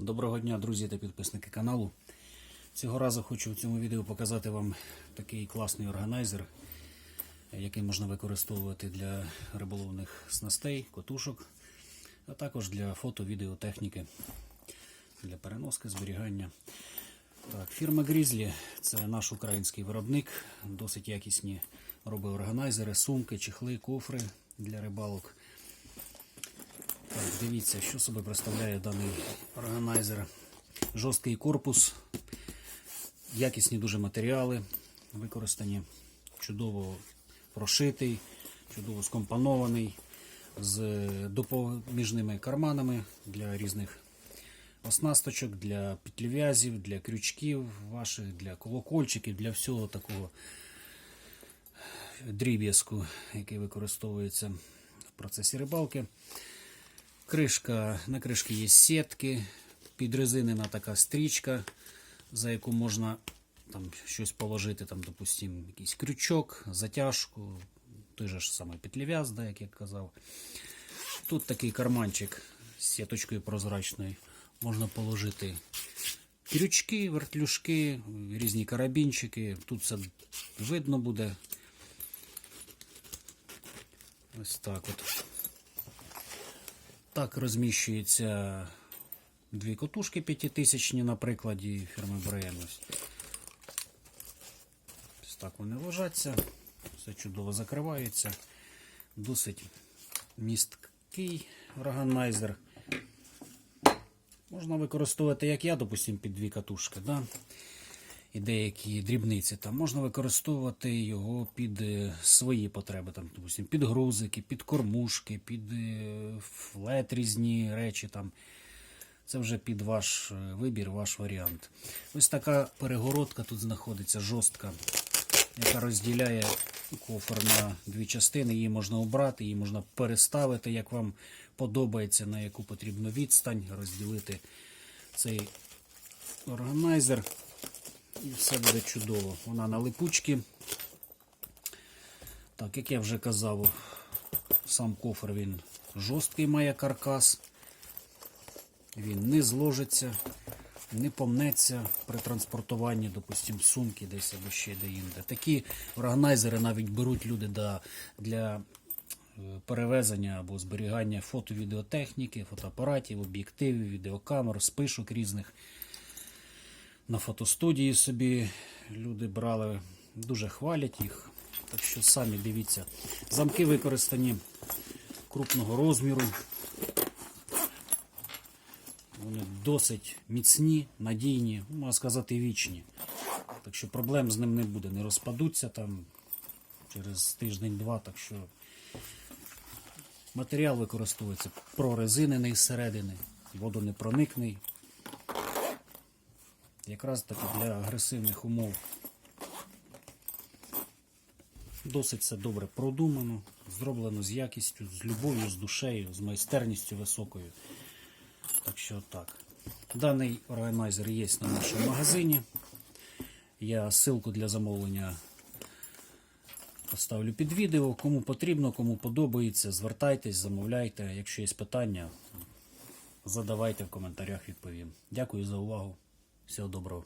Доброго дня, друзі та підписники каналу. Цього разу хочу в цьому відео показати вам такий класний органайзер, який можна використовувати для риболовних снастей, котушок, а також для фото-відеотехніки, для переноски, зберігання. Так, фірма Grizzly – це наш український виробник, досить якісні робить органайзери, сумки, чехли, кофри для рибалок. Так, дивіться, що собі представляє даний органайзер. Жорсткий корпус, якісні дуже матеріали використані, чудово прошитий, чудово скомпонований, з допоміжними карманами для різних оснасточок, для петлев'язів, для крючків ваших, для колокольчиків, для всього такого дріб'язку, який використовується в процесі рибалки. Кришка, на кришці є сітки, підрезинена така стрічка, за яку можна там щось положити, там, допустим, якийсь крючок, затяжку, той же ж самий петлев'яз, да, як я казав. Тут такий карманчик з сіточкою прозрачною. Можна положити крючки, вертлюжки, різні карабінчики. Тут все видно буде. Ось так от. Так розміщуються дві котушки п'ятитисячні на прикладі фірми Brain. Ось. Так вони ложаться, все чудово закривається. Досить місткий органайзер. Можна використовувати, як я, допустим, під дві катушки. Да? І деякі дрібниці там можна використовувати його під е, свої потреби, там, допустим, під грузики, під кормушки, під е, флет різні речі. Там. Це вже під ваш е, вибір, ваш варіант. Ось така перегородка тут знаходиться жорстка, яка розділяє кофр на дві частини. Її можна обрати, її можна переставити, як вам подобається, на яку потрібно відстань, розділити цей органайзер. І все буде чудово. Вона на липучці. Так, як я вже казав, сам кофр він жорсткий має каркас. Він не зложиться, не помнеться при транспортуванні, допустим, сумки десь або ще де-інде. Такі органайзери навіть беруть люди для, для е, перевезення або зберігання фото-відеотехніки, фотоапаратів, об'єктивів, відеокамер, спишок різних на фотостудії собі люди брали, дуже хвалять їх. Так що самі дивіться. Замки використані крупного розміру. Вони досить міцні, надійні, ну, можна сказати, вічні. Так що проблем з ним не буде. Не розпадуться там через тиждень-два. Так що матеріал використовується прорезинений зсередини, водонепроникний якраз таки для агресивних умов. Досить все добре продумано, зроблено з якістю, з любов'ю, з душею, з майстерністю високою. Так що так. Даний органайзер є на нашому магазині. Я ссылку для замовлення поставлю під відео. Кому потрібно, кому подобається, звертайтесь, замовляйте. Якщо є питання, задавайте в коментарях, відповім. Дякую за увагу. Всього доброго.